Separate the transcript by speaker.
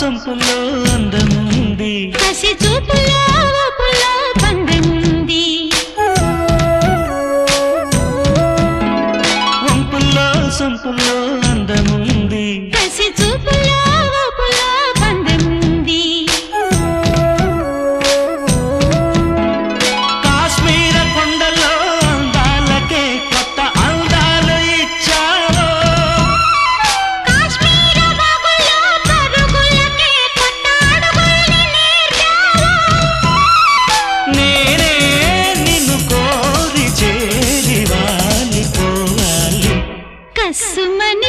Speaker 1: సొంపులో అందముంది.
Speaker 2: కసి చూపులో
Speaker 1: సొంపులో అందముంది.
Speaker 2: కసి చూపులో असमन